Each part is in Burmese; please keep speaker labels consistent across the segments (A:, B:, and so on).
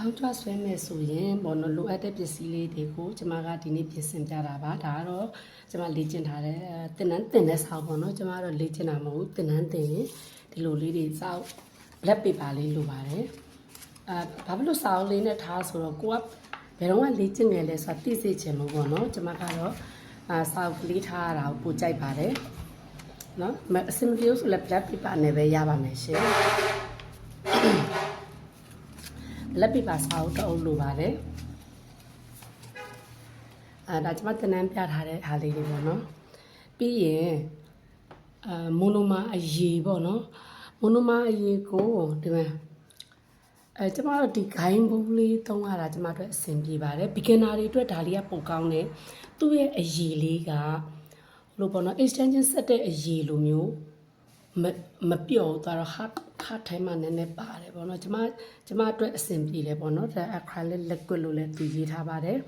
A: ဖောင်းထွားဆွဲမယ်ဆိုရင်ဘောနော်လိုအပ်တဲ့ပစ္စည်းလေးတွေကိုကျွန်မကဒီနေ့ပြင်ဆင်ပြတာပါဒါကတော့ကျွန်မလေ့ကျင့်ထားတဲ့အဲတင်နန်းတင်တဲ့ဆောက်ပေါ့နော်ကျွန်မကတော့လေ့ကျင့်တာမဟုတ်ဘူးတင်နန်းတင်ရင်ဒီလိုလေးတွေစောက် black paper လေးလိုပါတယ်အာဘာဖြစ်လို့စောက်လေးနဲ့ထားဆိုတော့ကိုကဘယ်တော့မှလေ့ကျင့်ငယ်လဲဆိုတာသိစေချင်လို့ပေါ့နော်ကျွန်မကတော့အာစောက်ကလေးထားရတာကိုပိုကြိုက်ပါတယ်နော်မအစင်မပြေဘူးဆိုလည်း black paper နဲ့ပဲရပါမယ်ရှင် လက်ပြပါစာအုပ်တစ်အုပ်လိုပါတယ်အဲဒါကျွန်မတင်နန်းပြထားတဲ့အားလေးတွေပေါ့နော်ပြီးရင်အာမိုနိုမာအရေပေါ့နော်မိုနိုမာအရေကိုဒီမှာအဲကျွန်မတို့ဒီဂိုင်းဘူးလေးသုံးရတာကျွန်မတို့အဆင်ပြေပါတယ် beginner တွေအတွက်ဒါလေးကပိုကောင်းတယ်သူ့ရဲ့အရေလေးကလို့ပေါ့နော် extension ဆက်တဲ့အရေလိုမျိုးမမပြော့သွားတော့ hard hard time မှာနည်းနည်းပါ တယ်ပေါ့နော်ကျမကျမအတွက်အဆင်ပြေတယ်ပေါ့နော်ဒါ acrylic liquid လို့လည်းသူရေးထားပါတယ်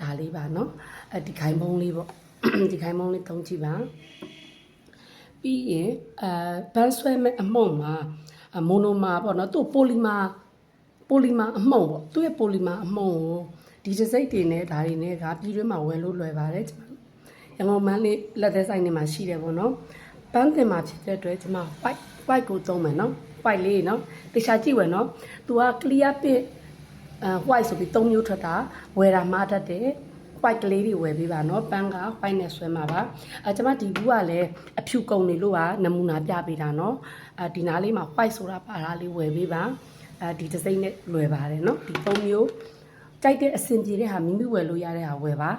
A: ဒါလေးပါနော်အဲဒီခိုင်ပုံးလေးပေါ့ဒီခိုင်ပုံးလေးသုံးကြည့်ပါပြီးရင်အဲဘန်းဆွဲမဲ့အမှုံမှာမိုနိုမာပေါ့နော်သူ့ပိုလီမာပိုလီမာအမှုံပေါ့သူ့ရဲ့ပိုလီမာအမှုံကိုဒီဒီဇိတ်တွေနဲ့ဒါတွေနဲ့ကပြည်တွင်းမှာဝယ်လို့လွယ်ပါတယ်ကျမရန်ကုန်မန်းလေးလက်သက်ဆိုင်နေမှာရှိတယ်ပေါ့နော်ပန်းတင်မှာဖြစ်တဲ့အတွက်ကျမ white white ကိုသုံးမယ်နော် white လေးနော်တခြားကြည့်ဝယ်နော် तू က clear pit အဲ white ဆိုပြီး၃မျိုးထွက်တာဝယ်တာမှားတတ်တယ် white ကလေးတွေဝယ်ပေးပါနော်ပန်းက white နဲ့ဆွဲမှာပါအဲကျွန်မဒီဘူးကလည်းအဖြူကုန်နေလို့ကနမူနာပြပေးတာနော်အဲဒီနားလေးမှာ white ဆိုတာပါတာလေးဝယ်ပေးပါအဲဒီဒီဇိုင်းနဲ့လွယ်ပါတယ်နော်ဒီ၃မျိုးကြိုက်တဲ့အဆင်ပြေတဲ့ဟာမိမိဝယ်လို့ရတဲ့ဟာဝယ်ပါ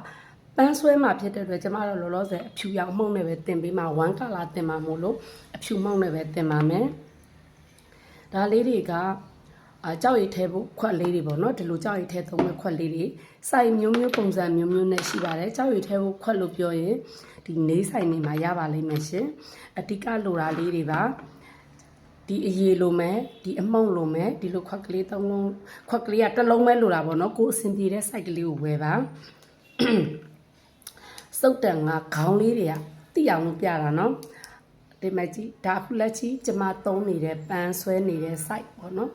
A: ပန်းဆွဲမှာဖြစ်တဲ့အတွက်ကျမတို့လောလောဆယ်အဖြူရောင်မှုန့်နဲ့ပဲတင်ပေးမှာ1 color တင်မှာမို့လို့အဖြူမှုန့်နဲ့ပဲတင်ပါမယ် ဒါလေးတွေကအာကြောက်ရည်ထဲဖို့ခွက်လေးတွေပေါ့နော်ဒီလိုကြောက်ရည်ထဲသုံးမဲ့ခွက်လေးတွေစိုက်မျိုးမျိုးပုံစံမျိုးမျိုးနဲ့ရှိပါတယ်ကြောက်ရည်ထဲဖို့ခွက်လို့ပြောရင်ဒီနေဆိုင်နေမှာရပါလိမ့်မယ်ရှင်အတိကလိုတာလေးတွေပါဒီအရေလိုမယ်ဒီအမှုန့်လိုမယ်ဒီလိုခွက်ကလေးသုံးလုံးခွက်ကလေးကတစ်လုံးပဲလိုတာပေါ့နော်ကိုယ်အဆင်ပြေတဲ့ site ကလေးကိုဝယ်ပါစုတ်တန်ကခေါင်းလေးတွေကတိအောင်လို့ပြတာနော် ဒီမဲ့ကြီးဒါအခုလက်ကြီးကျမသုံးနေတဲ့ပန်းဆွဲနေတဲ့ site ပေါ့နော်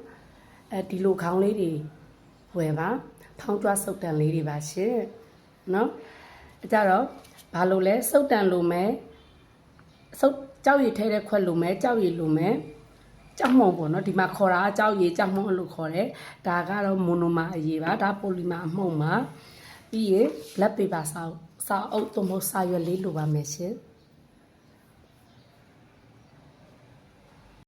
A: အဲဒီလိုခေါင်းလေးတွေဝယ်ပါဖောင်းတွားစုတ်တန်လေးတွေပါရှင်နော်အဲကြတော့ဘာလို့လဲစုတ်တန်လိုမယ်စုတ်ကြောက်ရည်ထဲတဲ့ခွက်လိုမယ်ကြောက်ရည်လိုမယ်ကြောက်မုံပေါ့နော်ဒီမှာခေါ်တာကကြောက်ရည်ကြောက်မုံလို့ခေါ်တယ်ဒါကတော့မိုနိုမာအရေးပါဒါပိုလီမာအမှုံပါပြီးရင် black paper စာအုပ်စာအုပ်သို့မဟုတ်စာရွက်လေးလိုပါမယ်ရှင်။